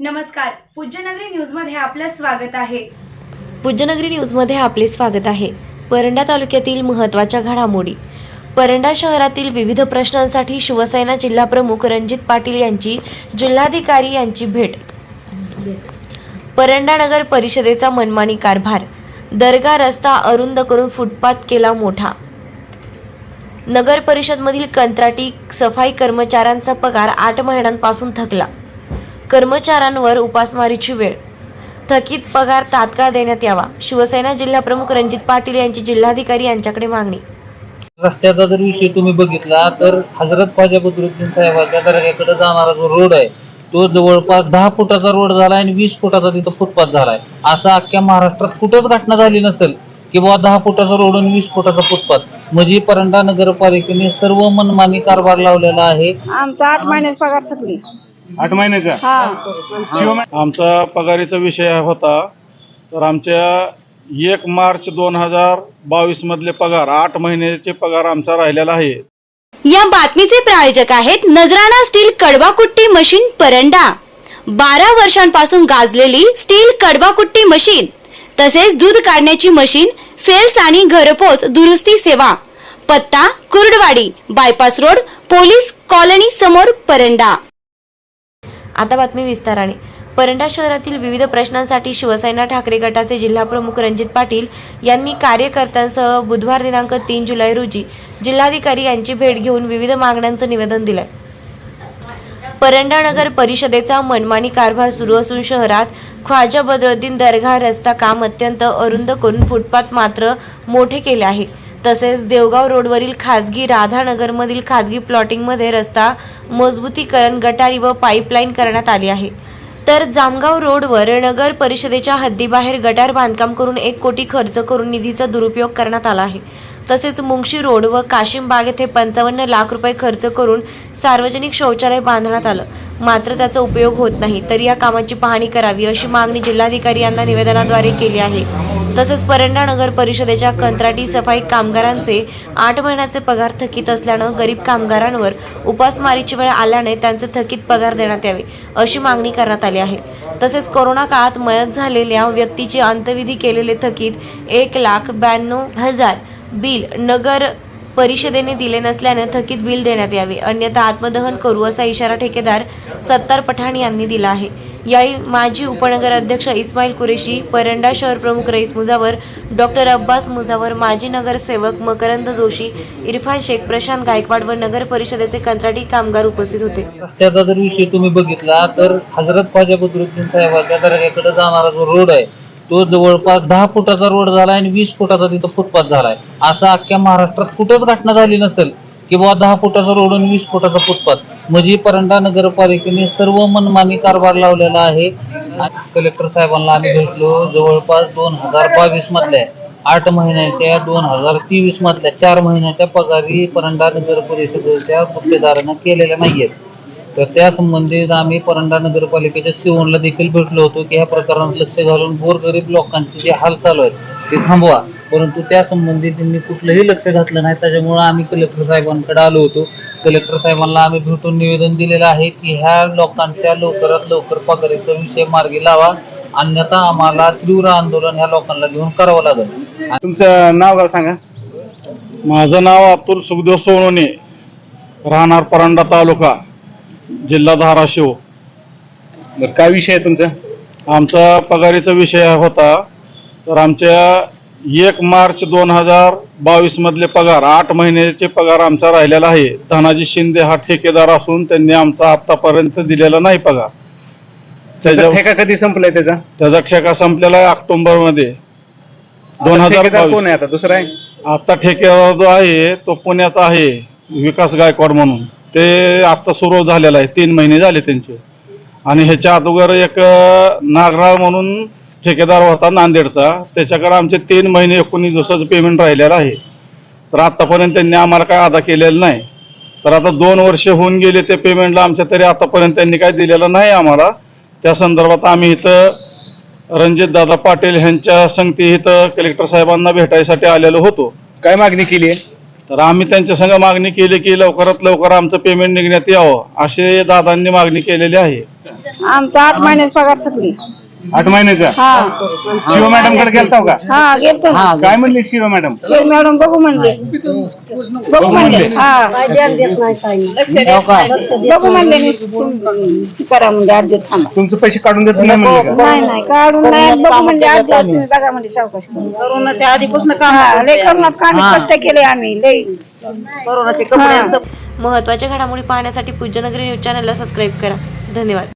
नमस्कार पूज्यनगरी न्यूजमध्ये आपलं स्वागत आहे. पूज्यनगरी न्यूजमध्ये आपले स्वागत आहे. परंडा तालुक्यातील महत्त्वाच्या घडामोडी. परंडा शहरातील विविध प्रश्नांसाठी शिवसेना जिल्हाप्रमुख रणजित पाटील यांची जिल्हाधिकारी यांची भेट. परंडा नगर परिषदेचा मनमानी कारभार. दर्गा रस्ता अरुंद करून फुटपाथ केला मोठा. नगर परिषदमधील कंत्राटी सफाई कर्मचाऱ्यांचा पगार आठ महिन्यांपासून थकला. कर्मचाऱ्यांवर उपासमारीची वेळ. थकीत पगार तात्काळ देण्यात यावा. शिवसेना जिल्हाप्रमुख रणजित पाटील यांची जिल्हाधिकारी यांच्याकडे मागणी. रस्त्याचा जर विषय तुम्ही बघितला तर हजरत ख्वाजा बदरुद्दीन साहेबाच्या दर्ग्याकडे जाणारा जो रोड आहे तो जवळपास दहा फुटाचा रोड झालाय आणि वीस फुटाचा तिथं फुटपाथ झालाय. असं अख्ख्या महाराष्ट्रात कुठंच घटना झाली नसेल की बाबा दहा फुटाचा रोड आणि वीस फुटाचा फुटपाथ. म्हणजे परंडा नगरपालिकेने सर्व मनमानी कारभार लावलेला आहे. आमचा आठ महिन्यात पगार थकली. आठ महिन्याचा? हा. आमचा पगारीचा विषय होता तर आमच्या एक मार्च दोन हजार बावीस मधले पगार आठ महिन्याचे पगार आमचा राहिलेला आहे. या बातमीचे प्रायोजक आहेत नजराणा स्टील कडवाकुट्टी मशीन परंडा. बारा वर्षांपासून गाजलेली स्टील कडवाकुट्टी मशीन तसेच दूध काढण्याची मशीन सेल्स आणि घरपोच दुरुस्ती सेवा. पत्ता Kurduwadi bypass road police colony समोर परंडा. आता बातमी विस्ताराने. परंडा शहरातील विविध प्रश्नांसाठी शिवसेना ठाकरे गटाचे जिल्हाप्रमुख रणजित पाटील यांनी कार्यकर्त्यांसह बुधवार दिनांक तीन जुलै रोजी जिल्हाधिकारी यांची भेट घेऊन विविध मागण्यांचं निवेदन दिलंय. परंडा नगर परिषदेचा मनमानी कारभार सुरू असून शहरात ख्वाजा बदरुद्दीन दर्गा रस्ता काम अत्यंत अरुंद करून फुटपाथ मात्र मोठे केले आहे. तसेच देवगाव रोडवरील खाजगी राधानगरमधील खाजगी प्लॉटिंगमध्ये रस्ता मजबूतीकरण गटारी व पाईपलाईन करण्यात आली आहे. तर जामगाव रोडवर नगर परिषदेच्या हद्दीबाहेर गटार बांधकाम करून एक कोटी खर्च करून निधीचा दुरुपयोग करण्यात आला आहे. तसेच मुंगशी रोड व काशिम बाग येथे पंचावन्न लाख रुपये खर्च करून सार्वजनिक शौचालय बांधण्यात आलं. मात्र त्याचा उपयोग होत नाही. तर या कामाची पाहणी करावी अशी मागणी जिल्हाधिकारी यांना निवेदनाद्वारे केली आहे. तसेच परंडा नगर परिषदेच्या कंत्राटी सफाई कामगारांचे आठ महिन्याचे पगार थकीत असल्यानं गरीब कामगारांवर उपासमारीची वेळ आल्याने त्यांचे थकीत पगार देण्यात यावे अशी मागणी करण्यात आली आहे. तसेच कोरोना काळात मयत झालेल्या व्यक्तीचे अंतविधी केलेले थकीत एक लाख ब्याण्णव हजार बिल नगर परिषदेने दिले नसल्याने थकीत बिल देण्यात यावे अन्यथा आत्मदहन करू असा इशारा ठेकेदार सत्तार पठाण यांनी दिला आहे. यावेळी माजी उपनगर अध्यक्ष इस्माईल कुरेशी परंडा शहर प्रमुख रईस मुजावर डॉक्टर अब्बास मुजावर माजी नगरसेवक मकरंद जोशी इरफान शेख प्रशांत गायकवाड व नगर परिषदेचे कंत्राटी कामगार उपस्थित होते. रस्त्याचा जर विषय तुम्ही बघितला तर हजरत ख्वाजा बदरुद्दीन साहेबाच्या दर्ग्याकडे जाणारा जो रोड आहे तो जवळपास दहा फुटाचा रोड झाला आणि वीस फुटाचा तिथं फुटपाथ झालाय. असा अख्ख्या महाराष्ट्रात कुठंच घटना झाली नसेल की बाबा दहा फुटाचा रोड आणि वीस फुटाचा फुटपाथ. म्हणजे परंडा नगरपालिकेने सर्व मनमानी कारभार लावलेला आहे. कलेक्टर साहेबांना आम्ही भेटलो. जवळपास दोन हजार बावीस मधल्या आठ महिन्याच्या दोन हजार तेवीस मधल्या चार महिन्याच्या पगारी परंडा नगर परिषदेच्या गुत्तेदारांना केलेल्या नाहीयेत. तर त्या संबंधित आम्ही परंडा नगरपालिकेच्या सिओनला देखील भेटलो होतो की ह्या प्रकरणात लक्ष घालून गोरगरीब लोकांचे जे हाल चालू आहेत ते थांबवा. परंतु त्या संबंधी त्यांनी कुठलंही लक्ष घातलं नाही. त्याच्यामुळे आम्ही कलेक्टर साहेबांकडे आलो होतो. कलेक्टर साहेबांना आम्ही भेटून निवेदन दिलेलं आहे की ह्या लोकांच्या लवकरात लवकर पगारीचा विषय मार्गी लावा. अन्यथा आम्हाला तीव्र आंदोलन ह्या लोकांना घेऊन करावं लागेल. तुमचं नाव काय सांगा. माझं नाव अब्दुल सुखदेव सोनवणे राहणार परांडा तालुका जिल्हा धाराशिव. बरं काय विषय आहे तुमचा? आमचा पगारीचा विषय होता तर आमच्या एक मार्च दोन हजार बावीस मधले पगार आठ महिन्याचे पगार आमचा राहिलेला आहे. धनाजी शिंदे हा ठेकेदार असून त्यांनी आमचा आतापर्यंत दिलेला नाही पगार. त्याच्या ठेका कधी संपलाय त्याचा? त्याचा ठेका संपलेला आहे ऑक्टोबरमध्ये. दोन हजार ठेकेदार कोण बावीस. आहे आता? दुसरा आहे? आता ठेकेदार जो आहे तो पुण्याचा आहे विकास गायकवाड म्हणून. ते आता सुरू झालेला आहे. तीन महिने झाले त्यांचे. आणि ह्याच्या अगोदर एक अं, नागराळ म्हणून ठेकेदार होता नांदेडचा. त्याच्याकडे आमचे तीन महिने एकोणीस दिवसाचं पेमेंट राहिलेलं आहे. तर आतापर्यंत त्यांनी आम्हाला काय अदा केलेलं नाही. तर आता दोन वर्ष होऊन गेले ते पेमेंटला आमच्या तरी आतापर्यंत त्यांनी काय दिलेलं नाही आम्हाला. त्या संदर्भात आम्ही इथं रणजित दादा पाटील यांच्या संगती इथं कलेक्टर साहेबांना भेटायसाठी आलेलो होतो. काय मागणी केली आहे? तर आम्ही त्यांच्या संग मागणी केली की लवकरात लवकर आमचं पेमेंट निघण्यात यावं. असे दादांनी मागणी केलेली आहे. आमचा आठ महिन्याची पगार थकली. आठ महिन्याचा हा. शिव मॅडमकडे गेलता का? हा गेलतो. ना काय म्हणले शिव मॅडम? ते मॅडम बघू म्हणले. बघू म्हणले हा. बघू म्हणले करा म्हणजे आठ दिवस थांबा. तुमचे पैसे काढून देत नाही म्हणले का? नाही नाही काढून नाही बघू म्हणजे आठ दिवस तुम्ही बघा म्हणजे सावकाश. करोनाच्या आधीपासून लय करोनात काम कष्ट केले आम्ही लय. महत्त्वाच्या घडामोडी पाहण्यासाठी पूज्यनगरी न्यूज चॅनलला सबस्क्राईब करा. धन्यवाद.